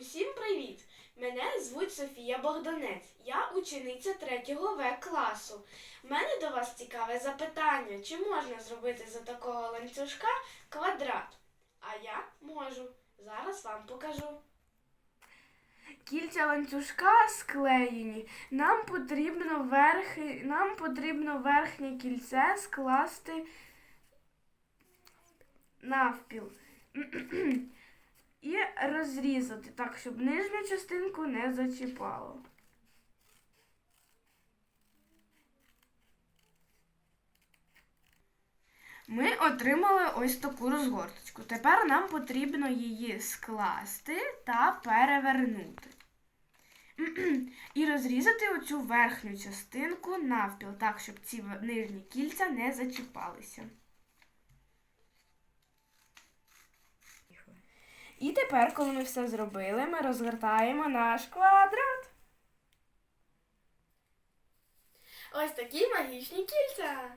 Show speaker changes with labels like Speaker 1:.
Speaker 1: Усім привіт! Мене звуть Софія Богданець. Я учениця 3 В класу. У мене до вас цікаве запитання: чи можна зробити з такого ланцюжка квадрат? А я можу. Зараз вам покажу. Кільця ланцюжка склеєні. Нам потрібно верхи, нам потрібно верхнє кільце скласти навпіл. Розрізати так, щоб нижню частинку не зачіпало. Ми отримали ось таку розгорточку. Тепер нам потрібно її скласти та перевернути. І розрізати оцю верхню частинку навпіл, так, щоб ці нижні кільця не зачіпалися. І тепер, коли ми все зробили, ми розгортаємо наш квадрат. Ось такі магічні кільця.